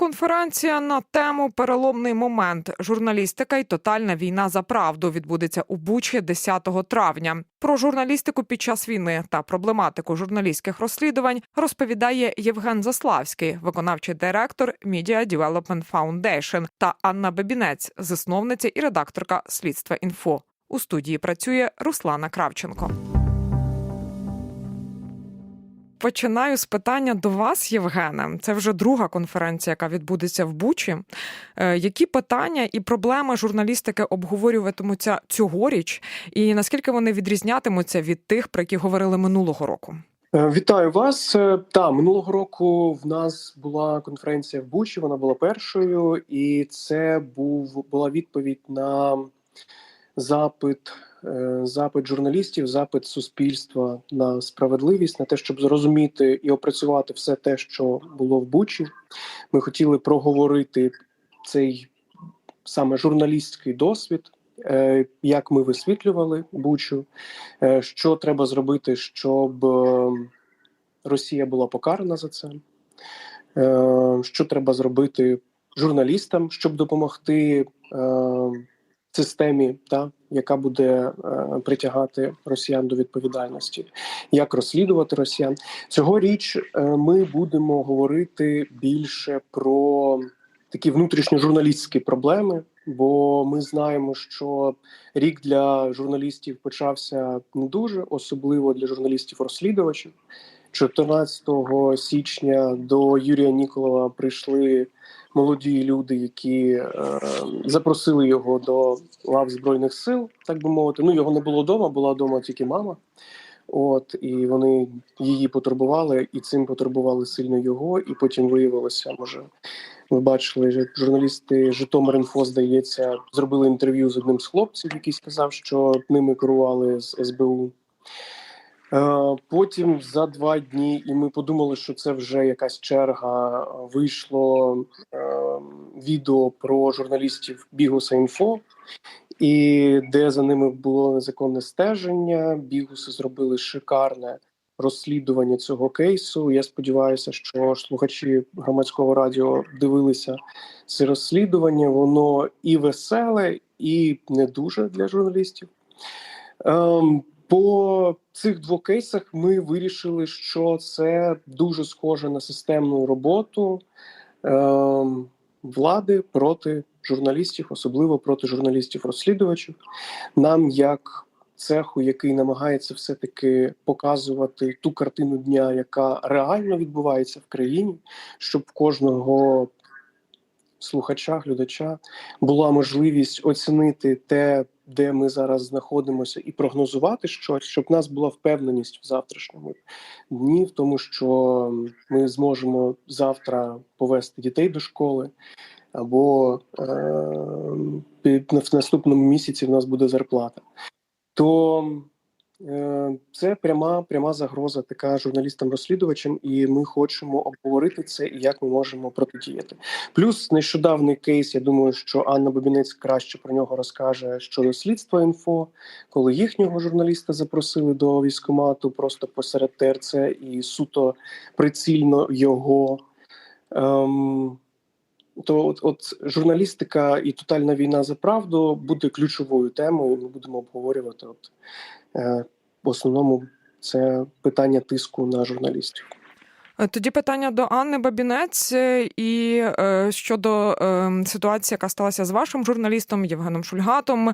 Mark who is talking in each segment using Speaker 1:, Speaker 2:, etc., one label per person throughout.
Speaker 1: Конференція на тему Переломний момент. Журналістика і тотальна війна за правду відбудеться у Бучі 10 травня. Про журналістику під час війни та проблематику журналістських розслідувань розповідає Євген Заславський, виконавчий директор Media Development Foundation та Анна Бебінець, засновниця і редакторка Слідства інфо. У студії працює Руслана Кравченко. Починаю з питання до вас, Євгене. Це вже друга конференція, яка відбудеться в Бучі. Е, Які питання і проблеми журналістики обговорюватимуться цьогоріч, і наскільки вони відрізнятимуться від тих, про які говорили минулого року?
Speaker 2: Е, Вітаю вас. Е, Та минулого року в нас була конференція в Бучі. Вона була першою, і це був була відповідь на запит, е, запит журналістів, запит суспільства на справедливість, на те, щоб зрозуміти і опрацювати все те, що було в Бучі. Ми хотіли проговорити цей саме журналістський досвід. е, Як ми висвітлювали Бучу, е, що треба зробити, щоб Росія була покарана за це, що треба зробити журналістам, щоб допомогти системі, та, яка буде е, притягати росіян до відповідальності, як розслідувати росіян. Цьогоріч е, ми будемо говорити більше про такі внутрішньожурналістські проблеми, бо ми знаємо, що рік для журналістів почався не дуже, особливо для журналістів-розслідувачів. 14 січня до Юрія Ніколова прийшли молоді люди, які е, запросили його до лав збройних сил, так би мовити. Ну його не було вдома, була вдома тільки мама. От і вони її потурбували, і цим потурбували сильно його. І потім виявилося, може, ви бачили, журналісти Житомир.Інфо, здається, зробили інтерв'ю з одним з хлопців, який сказав, що ними керували з СБУ. Е, Потім за два дні, і ми подумали, що це вже якась черга. Вийшло е, відео про журналістів Бігуса інфо, і де за ними було незаконне стеження. Бігуси зробили шикарне розслідування цього кейсу. Я сподіваюся, що слухачі громадського радіо дивилися це розслідування. Воно і веселе, і не дуже для журналістів. Ем, по цих двох кейсах ми вирішили, що це дуже схоже на системну роботу ем, влади проти журналістів, особливо проти журналістів-розслідувачів. Нам, як цеху, який намагається все-таки показувати ту картину дня, яка реально відбувається в країні, щоб кожного слухача, глядача була можливість оцінити те, де ми зараз знаходимося, і прогнозувати щось, щоб в нас була впевненість в завтрашньому дні, в тому, що ми зможемо завтра повести дітей до школи, або е- в наступному місяці в нас буде зарплата. То це пряма пряма загроза така журналістам-розслідувачам, і ми хочемо обговорити це і як ми можемо протидіяти. Плюс нещодавний кейс. Я думаю, що Анна Бабінець краще про нього розкаже щодо слідства інфо, коли їхнього журналіста запросили до військкомату просто посеред ТРЦ і суто прицільно його. Ем, то от, от журналістика і тотальна війна за правду буде ключовою темою. Ми будемо обговорювати. От е, в основному це питання тиску на журналістів.
Speaker 1: Е, Тоді питання до Анни Бабінець е, і е, щодо ситуації, яка сталася з вашим журналістом Євгеном Шульгатом,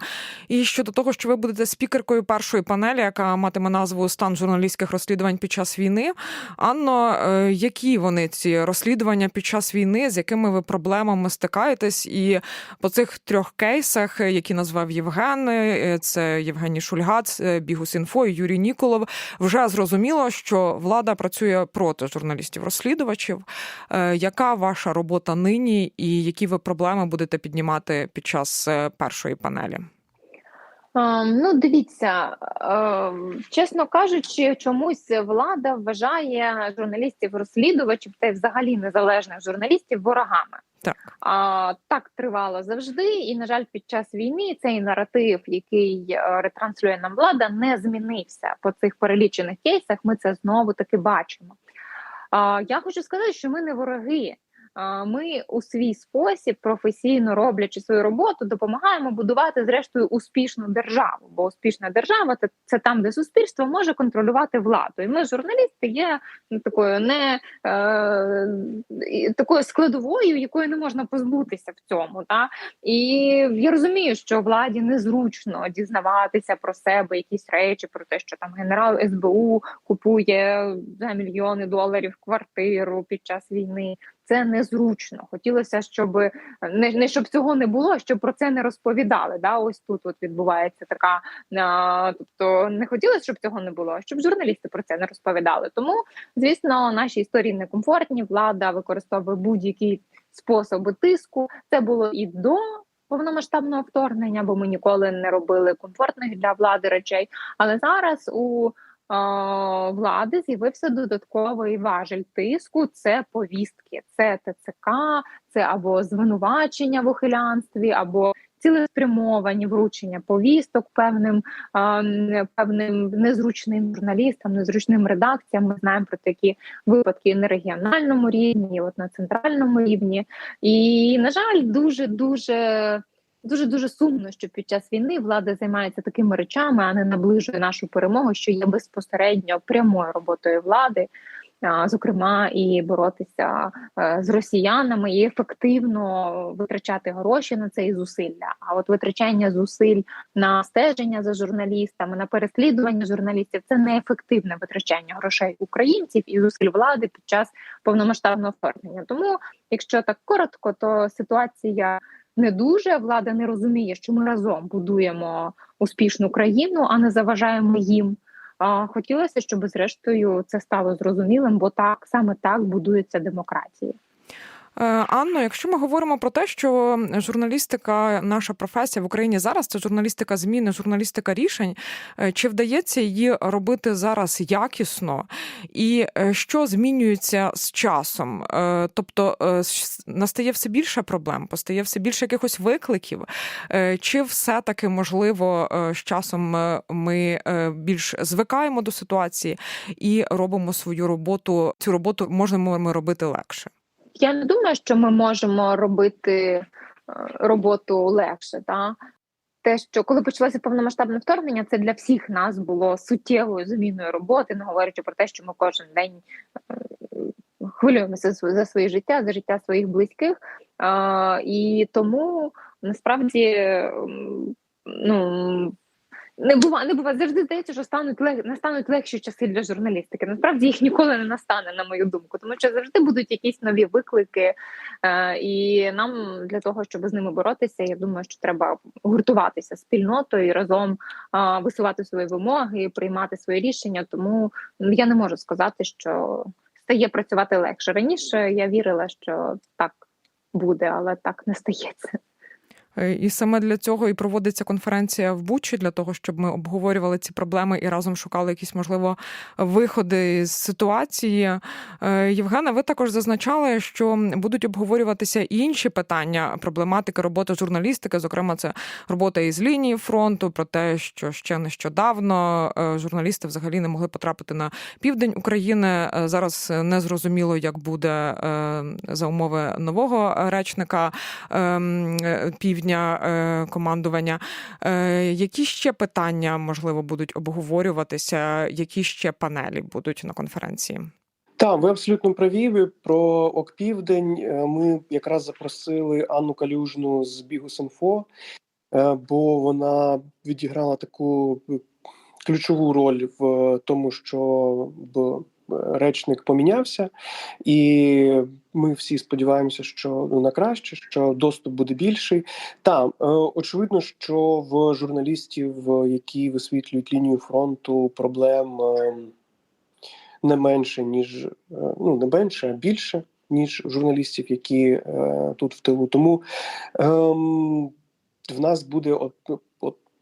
Speaker 1: і щодо того, що ви будете спікеркою першої панелі, яка матиме назву Стан журналістських розслідувань під час війни. Анно, які вони ці розслідування під час війни, з якими ви проблемами стикаєтесь? І по цих трьох кейсах, які назвав Євген, це Євгеній Шульгат, е, Бігус.Інфо і Юрій Ніколов, вже зрозуміло, що влада працює проти журналістів-розслідувачів. Е, Яка ваша робота нині, і які ви проблеми будете піднімати під час е, першої панелі?
Speaker 3: Ем, Ну, дивіться, ем, чесно кажучи, чомусь влада вважає журналістів-розслідувачів та й взагалі незалежних журналістів ворогами.
Speaker 1: Так.
Speaker 3: А, так тривало завжди, і на жаль, під час війни цей наратив, який е, ретранслює нам влада, не змінився по цих перелічених кейсах. Ми це знову таки бачимо. Я хочу сказати, що ми не вороги. Ми у свій спосіб, професійно роблячи свою роботу, допомагаємо будувати зрештою успішну державу. Бо успішна держава це, це там, де суспільство може контролювати владу. І ми, журналісти, є ну, такою не е, такою складовою, якої не можна позбутися в цьому. Та і я розумію, що владі незручно дізнаватися про себе якісь речі, про те, що там генерал СБУ купує за мільйони доларів квартиру під час війни. Це незручно. Хотілося, щоб не, не щоб цього не було, щоб про це не розповідали. Да, ось тут от відбувається така. А, тобто не хотілося, щоб цього не було, щоб журналісти про це не розповідали. Тому, звісно, наші історії некомфортні. Влада використовує будь-які способи тиску. Це було і до. Повномасштабного вторгнення, бо ми ніколи не робили комфортних для влади речей. Але зараз у е, влади з'явився додатковий важель тиску. Це повістки, це ТЦК, це або звинувачення в ухилянстві, або цілеспрямовані вручення повісток певним певним незручним журналістам, незручним редакціям. Ми знаємо про такі випадки на регіональному рівні, от на центральному рівні. І на жаль, дуже дуже. Дуже дуже сумно, що під час війни влада займається такими речами, а не наближує нашу перемогу, що є безпосередньо прямою роботою влади, зокрема, і боротися е, з росіянами, і ефективно витрачати гроші на це і зусилля. А от витрачання зусиль на стеження за журналістами, на переслідування журналістів це неефективне витрачання грошей українців і зусиль влади під час повномасштабного вторгнення. Тому, якщо так коротко, то ситуація не дуже влада не розуміє, що ми разом будуємо успішну країну, а не заважаємо їм. Хотілося, щоб зрештою це стало зрозумілим, бо так саме так будується демократія.
Speaker 1: Е, Анно, якщо ми говоримо про те, що журналістика, наша професія в Україні зараз це журналістика зміни, журналістика рішень, е, чи вдається її робити зараз якісно, і е, що змінюється з часом? Тобто настає все більше проблем, постає все більше якихось викликів, чи все-таки можливо е, з часом ми більш звикаємо до ситуації і робимо свою роботу? Цю роботу можемо ми робити легше?
Speaker 3: Я не думаю, що ми можемо робити е, роботу легше. Та? Те, що коли почалося повномасштабне вторгнення, це для всіх нас було суттєвою зміною роботи, не говорячи про те, що ми кожен день е, хвилюємося за своє життя, за життя своїх близьких. І тому насправді ну. Не буває, не буває. Завжди здається, що стануть лег... настануть легші часи для журналістики. Насправді їх ніколи не настане, на мою думку, тому що завжди будуть якісь нові виклики, е, і нам для того, щоб з ними боротися, я думаю, що треба гуртуватися спільнотою разом е, висувати свої вимоги, приймати свої рішення. Тому я не можу сказати, що стає працювати легше. Раніше я вірила, що так буде, але так не стається.
Speaker 1: Е, І саме для цього і проводиться конференція в Бучі, для того, щоб ми обговорювали ці проблеми і разом шукали якісь, можливо, виходи з ситуації. Е, Євгена, ви також зазначали, що будуть обговорюватися і інші питання проблематики роботи журналістики, зокрема, це робота із лінії фронту, про те, що ще нещодавно е, журналісти взагалі не могли потрапити на південь України. Зараз не зрозуміло, як буде за умови нового речника ем, півдня е, командування. Е, Які ще питання можливо будуть обговорюватися? Які ще панелі будуть на конференції?
Speaker 2: Так, ви абсолютно праві. Ви Про Окпівдень Е, ми якраз запросили Анну Калюжну з Бігус.Інфо, е, бо вона відіграла таку ключову роль в тому, що речник помінявся, і ми всі сподіваємося, що ну, на краще, що доступ буде більший. Та е, очевидно, що в журналістів, які висвітлюють лінію фронту, проблем. е, не менше, ніж е, ну не менше, а більше, ніж журналістів, які тут в тилу. Тому ем, в нас буде от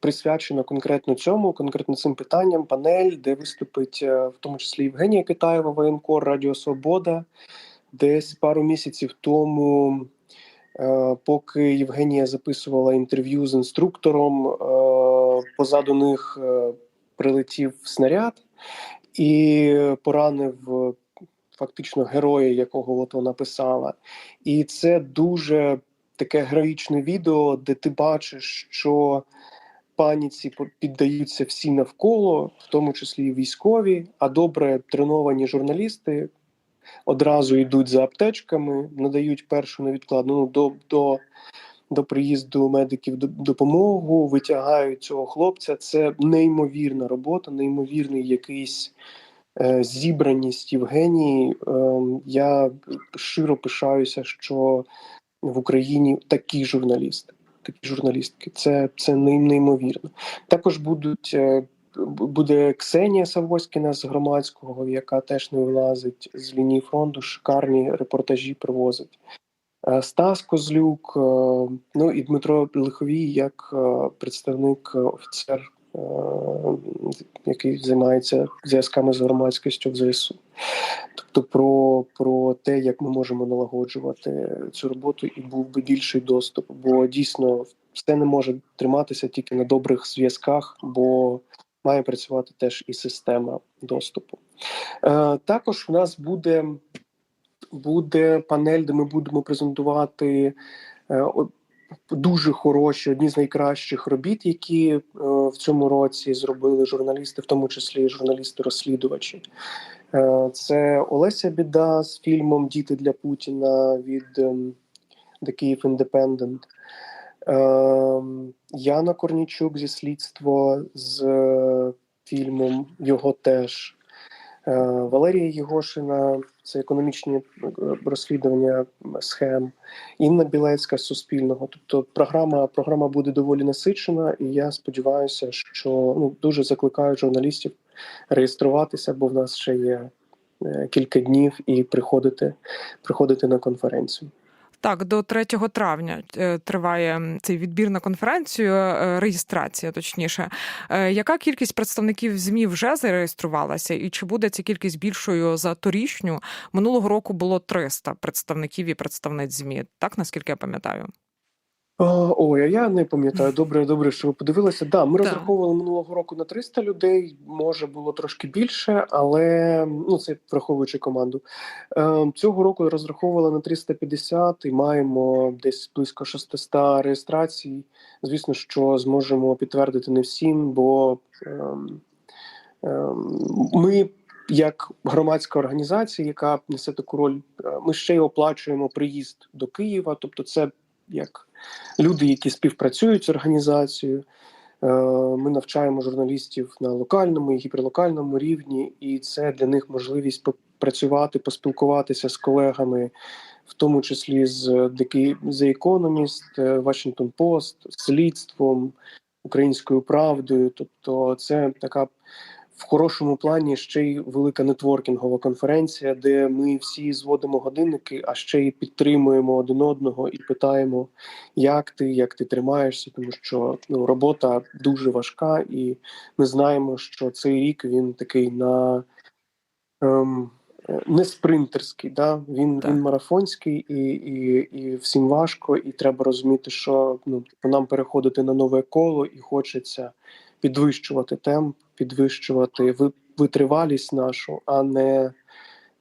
Speaker 2: присвячено конкретно цьому, конкретно цим питанням, панель, де виступить е, в тому числі Євгенія Китаєва, воєнкор Радіо Свобода. Десь пару місяців тому, е, поки Євгенія записувала інтерв'ю з інструктором, е, позаду них прилетів снаряд і поранив фактично героя, якого от вона писала. І це дуже таке героїчне відео, де ти бачиш, що паніці піддаються всі навколо, в тому числі і військові, а добре треновані журналісти одразу йдуть за аптечками, надають першу невідкладну ну, до, до, до приїзду медиків до- допомогу, витягають цього хлопця. Це неймовірна робота, неймовірний якийсь е, зібраність Євгенії. Е, я щиро пишаюся, що в Україні такі журналісти. Такі журналістки, це, це неймовірно. Також будуть е, буде Ксенія Савоськіна з громадського, яка теж не вилазить з лінії фронту, шикарні репортажі привозить. Е, Стас Козлюк, е, ну і Дмитро Лиховій, як представник офіцер, який займається зв'язками з громадськістю в ЗСУ. Тобто про, про те, як ми можемо налагоджувати цю роботу, і був би більший доступ. Бо дійсно все не може триматися тільки на добрих зв'язках, бо має працювати теж і система доступу. Е, також в нас буде, буде панель, де ми будемо презентувати е, дуже хороші, одні з найкращих робіт, які е, в цьому році зробили журналісти, в тому числі журналісти-розслідувачі. Е, Це Олеся Біда з фільмом Діти для Путіна від ем, The Kyiv Independent. Ем, Яна Корнічук зі слідство з е, фільмом його теж. Е, Валерія Єгошина це економічні е, розслідування схем. Інна Білецька з Суспільного. Тобто програма, програма буде доволі насичена, і я сподіваюся, що ну, дуже закликаю журналістів реєструватися, бо в нас ще є е, кілька днів і приходити, приходити на конференцію.
Speaker 1: Так, до 3 травня е, триває цей відбір на конференцію, е, реєстрація, точніше. Е, Яка кількість представників ЗМІ вже зареєструвалася, і чи буде ця кількість більшою за торішню? Минулого року було 300 представників і представниць ЗМІ, так наскільки я пам'ятаю.
Speaker 2: Ой, а я не пам'ятаю. Добре, добре, що ви подивилися. Да, ми
Speaker 1: Так.
Speaker 2: розраховували минулого року на 300 людей. Може було трошки більше, але ну це враховуючи команду. Е, цього року розраховували на 350 і маємо десь близько 600 реєстрацій. Звісно, що зможемо підтвердити не всім, бо ем, ем, ми. Як громадська організація, яка несе таку роль, е, ми ще й оплачуємо приїзд до Києва, тобто це як люди, які співпрацюють з організацією. Е, Ми навчаємо журналістів на локальному і гіперлокальному рівні, і це для них можливість попрацювати, поспілкуватися з колегами, в тому числі з The Economist, е, Washington Post, слідством, українською правдою. Тобто, це така в хорошому плані ще й велика нетворкінгова конференція, де ми всі зводимо годинники, а ще й підтримуємо один одного і питаємо, як ти, як ти тримаєшся, тому що ну, робота дуже важка, і ми знаємо, що цей рік він такий на ем, не спринтерський, да? він,
Speaker 1: Так.
Speaker 2: він марафонський, і, і, і всім важко, і треба розуміти, що ну, типу, нам переходити на нове коло, і хочеться підвищувати темп, підвищувати ви- витривалість нашу, а не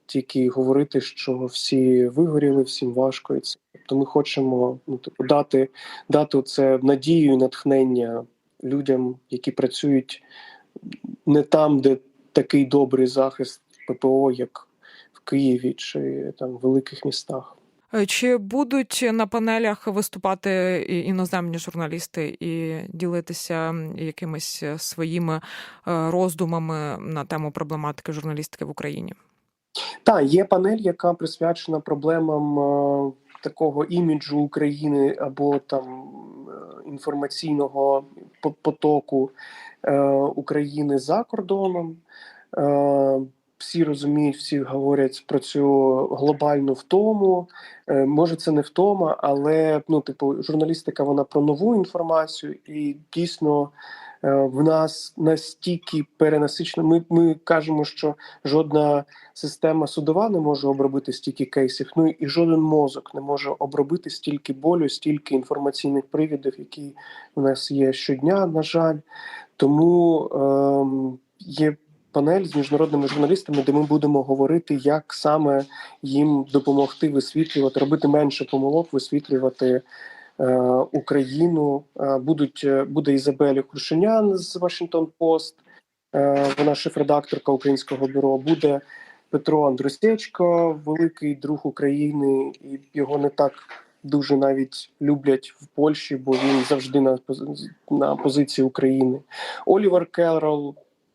Speaker 2: тільки говорити, що всі вигоріли, всім важко. І це. Тобто ми хочемо ну, типу, дати, дати це надію і натхнення людям, які працюють не там, де такий добрий захист ППО, як в Києві чи там в великих містах.
Speaker 1: Е, Чи будуть на панелях виступати іноземні журналісти і ділитися якимись е, своїми е, роздумами на тему проблематики журналістики в Україні?
Speaker 2: Так, є панель, яка присвячена проблемам такого іміджу України або там інформаційного по- потоку України за кордоном. Е, всі розуміють, всі говорять про цю глобальну втому. Е, може, це не втома, але ну, типу, журналістика вона про нову інформацію, і дійсно е, в нас настільки перенасичено. Ми, ми кажемо, що жодна система судова не може обробити стільки кейсів. Ну і жоден мозок не може обробити стільки болю, стільки інформаційних привідів, які в нас є щодня, на жаль. Тому ем, є панель з міжнародними журналістами, де ми будемо говорити, як саме їм допомогти висвітлювати, робити менше помилок, висвітлювати е, Україну. Е, будуть е, буде Ізабеля Крушенян з Пост, е, вона шеф-редакторка українського бюро. Буде Петро Андрусечко, великий друг України, і його не так дуже навіть люблять в Польщі, бо він завжди на на позиції України. Олівер Керрол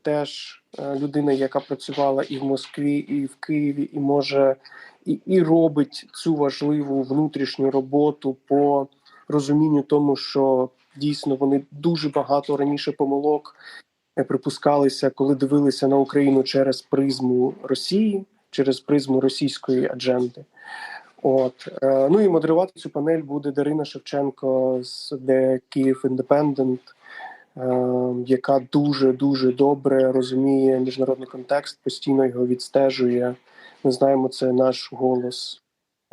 Speaker 2: теж е, людина, яка працювала і в Москві, і в Києві, і може і, і робить цю важливу внутрішню роботу по розумінню тому, що дійсно вони дуже багато раніше помилок е, припускалися, коли дивилися на Україну через призму Росії, через призму російської адженди. От е, ну і модерувати цю панель буде Дарина Шевченко з The Kyiv Independent, яка дуже дуже добре розуміє міжнародний контекст, постійно його відстежує. Ми знаємо, це наш голос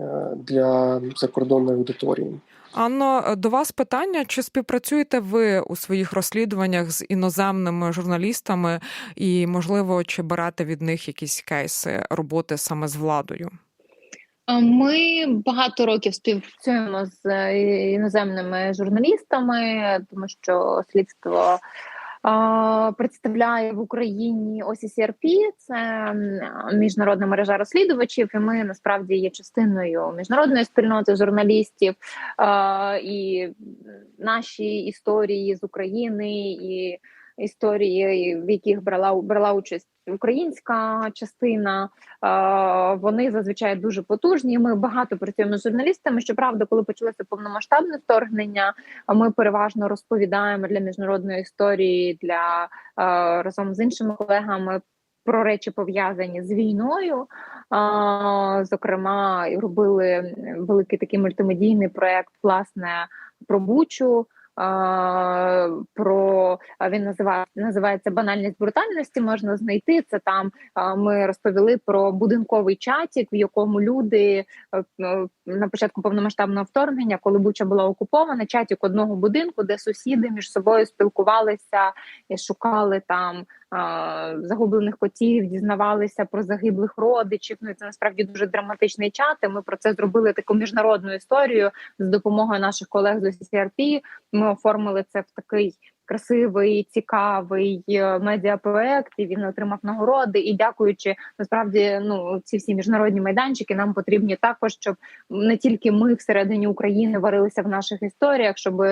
Speaker 2: е, для закордонної аудиторії.
Speaker 1: Анно, до вас питання: чи співпрацюєте ви у своїх розслідуваннях з іноземними журналістами, і можливо, чи берете від них якісь кейси роботи саме з владою?
Speaker 3: Ми багато років співпрацюємо з е, іноземними журналістами, тому що слідство представляє в Україні OCCRP, це міжнародна мережа розслідувачів, і ми насправді є частиною міжнародної спільноти журналістів. І наші історії з України і історії, в яких брала брала участь українська частина. Вони зазвичай дуже потужні. Ми багато працюємо з журналістами. Щоправда, коли почалося повномасштабне вторгнення, ми переважно розповідаємо для міжнародної історії для разом з іншими колегами. Про речі пов'язані з війною, а, зокрема, робили великий такий мультимедійний проект, власне, про Бучу. Про він називає називається банальність брутальності. Можна знайти це там. Ми розповіли про будинковий чатік, в якому люди е, е, на початку повномасштабного вторгнення, коли Буча була окупована, чатік одного будинку, де сусіди між собою спілкувалися і шукали там загублених котів, дізнавалися про загиблих родичів. Ну і це насправді дуже драматичний чат. і Ми про це зробили таку міжнародну історію з допомогою наших колег з OCCRP. Ми оформили це в такий красивий, цікавий е, медіапроект. І він отримав нагороди. І дякуючи насправді, ну ці всі міжнародні майданчики нам потрібні також, щоб не тільки ми всередині України варилися в наших історіях, щоб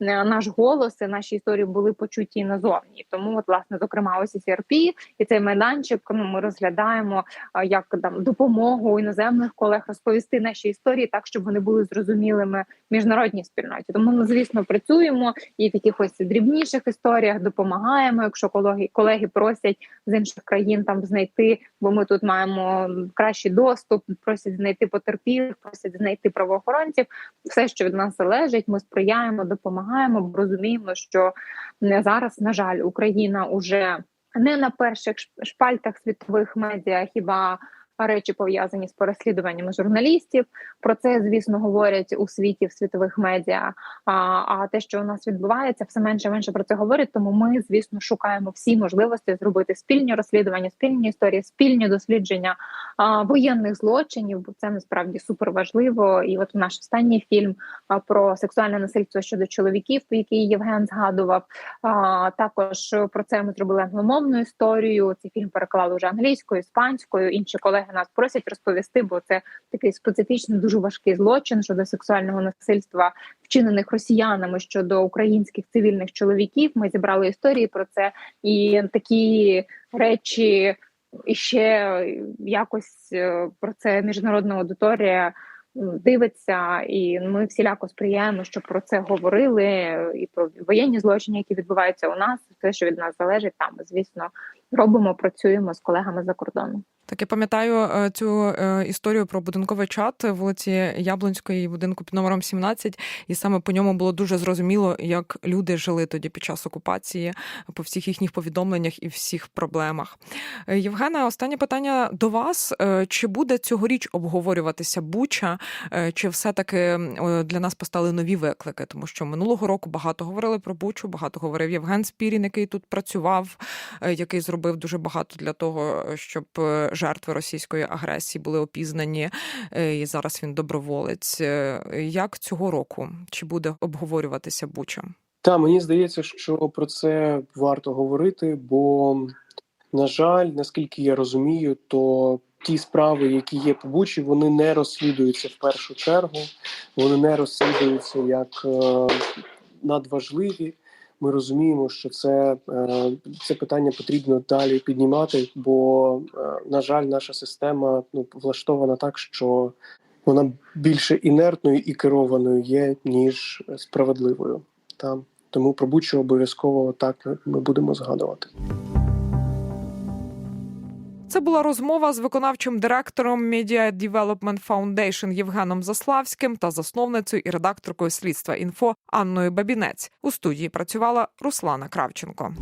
Speaker 3: наш голос і наші історії були почуті назовні. Тому, от, власне, зокрема, ось CRP і цей майданчик. Ну ми розглядаємо як там допомогу іноземних колег розповісти наші історії, так щоб вони були зрозумілими міжнародній спільноті. Тому ми, звісно, працюємо і в якихось дрібніших історіях допомагаємо. Якщо колеги колеги просять з інших країн там знайти, бо ми тут маємо кращий доступ, просять знайти потерпілих, просять знайти правоохоронців. Все, що від нас залежить, ми сприяємо, допомагаємо, бо розуміємо, що не зараз, на жаль, Україна уже не на перших шпальтах світових медіа, хіба речі пов'язані з переслідуваннями журналістів. Про це, звісно, говорять у світі в світових медіа. А, а те, що у нас відбувається, все менше і менше про це говорять. Тому ми, звісно, шукаємо всі можливості зробити спільні розслідування, спільні історії, спільні дослідження а, воєнних злочинів. Бо це насправді супер важливо. І от наш останній фільм про сексуальне насильство щодо чоловіків, який Євген згадував. А, також про це ми зробили англомовну історію. Цей фільм переклали вже англійською, іспанською. Інші колеги нас просять розповісти, бо це такий специфічний, дуже важкий злочин щодо сексуального насильства, вчинених росіянами щодо українських цивільних чоловіків. Ми зібрали історії про це і такі речі. Ще якось е, про це міжнародна аудиторія дивиться, і ми всіляко сприяємо, щоб про це говорили, і про воєнні злочини, які відбуваються у нас, те, що від нас залежить, там звісно, робимо, працюємо з колегами за кордоном.
Speaker 1: Так я пам'ятаю е, цю е, історію про будинковий чат вулиці Яблонської, будинку під номером 17, і саме по ньому було дуже зрозуміло, як люди жили тоді під час окупації, по всіх їхніх повідомленнях і всіх проблемах. Е, Євгена, останнє питання до вас: чи буде цьогоріч обговорюватися Буча, чи все-таки е, для нас постали нові виклики? Тому що минулого року багато говорили про Бучу, багато говорив Євген Спірін, який тут працював, який зробив. Зробив дуже багато для того, щоб е, жертви російської агресії були опізнані. е, І зараз він доброволець. Е, Як цього року чи буде обговорюватися Буча?
Speaker 2: Та мені здається, що про це варто говорити, бо, на жаль, наскільки я розумію, то ті справи, які є по Бучі, вони не розслідуються в першу чергу, вони не розслідуються як е, надважливі. Ми розуміємо, що це, е, це питання потрібно далі піднімати, бо, е, на жаль, наша система ну, влаштована так, що вона більше інертною і керованою є, ніж справедливою. Там. Тому про Бучу обов'язково так ми будемо згадувати.
Speaker 1: Це була розмова з виконавчим директором Media Development Foundation Євгеном Заславським та засновницею і редакторкою слідства інфо Анною Бабінець. У студії працювала Руслана Кравченко.